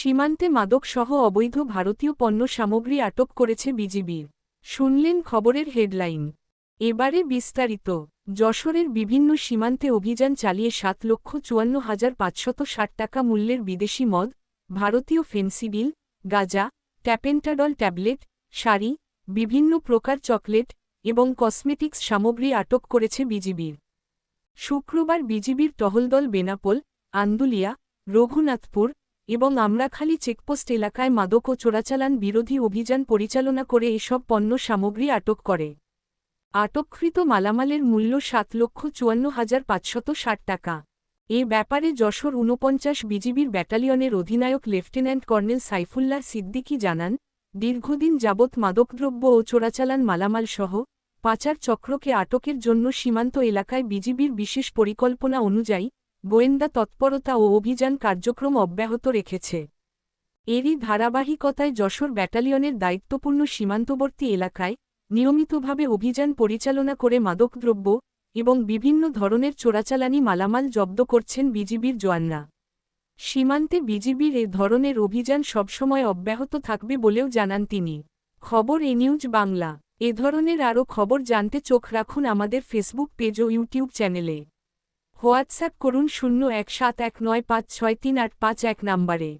সীমান্তে মাদকসহ অবৈধ ভারতীয় পণ্য সামগ্রী আটক করেছে বিজিবির শুনলেন খবরের হেডলাইন। এবারে বিস্তারিত। যশোরের বিভিন্ন সীমান্তে অভিযান চালিয়ে সাত লক্ষ চুয়ান্ন হাজার পাঁচশত ষাট টাকা মূল্যের বিদেশি মদ, ভারতীয় ফেন্সিডিল, গাজা, ট্যাপেন্টাডল ট্যাবলেট, শাড়ি, বিভিন্ন প্রকার চকলেট এবং কসমেটিক্স সামগ্রী আটক করেছে বিজিবির শুক্রবার বিজিবির টহলদল বেনাপোল, আন্দুলিয়া, রঘুনাথপুর এবং আমরা খালি চেকপোস্ট এলাকায় মাদক ও চোরাচালান বিরোধী অভিযান পরিচালনা করে এসব পণ্য সামগ্রী আটক করে। আটককৃত মালামালের মূল্য সাত লক্ষ চুয়ান্ন হাজার পাঁচশত ষাট টাকা। এ ব্যাপারে যশোর ঊনপঞ্চাশ বিজিবির ব্যাটালিয়নের অধিনায়ক লেফটেন্যান্ট কর্নেল সাইফুল্লাহ সিদ্দিকী জানান, দীর্ঘদিন যাবৎ মাদকদ্রব্য ও চোরাচালান মালামাল সহ পাচার চক্রকে আটকের জন্য সীমান্ত এলাকায় বিজিবির বিশেষ পরিকল্পনা অনুযায়ী গোয়েন্দা তৎপরতা ও অভিযান কার্যক্রম অব্যাহত রেখেছে। এরই ধারাবাহিকতায় যশোর ব্যাটালিয়নের দায়িত্বপূর্ণ সীমান্তবর্তী এলাকায় নিয়মিতভাবে অভিযান পরিচালনা করে মাদকদ্রব্য এবং বিভিন্ন ধরনের চোরাচালানি মালামাল জব্দ করছেন বিজিবির জওয়ানরা। সীমান্তে বিজিবির এ ধরনের অভিযান সবসময় অব্যাহত থাকবে বলেও জানান তিনি। খবর এ নিউজ বাংলা। এ ধরনের আরও খবর জানতে চোখ রাখুন আমাদের ফেসবুক পেজ ও ইউটিউব চ্যানেলে। হোয়াটসঅ্যাপ করুন শূন্য এক সাত এক নয় পাঁচ ছয় তিন আট পাঁচ এক নম্বরে।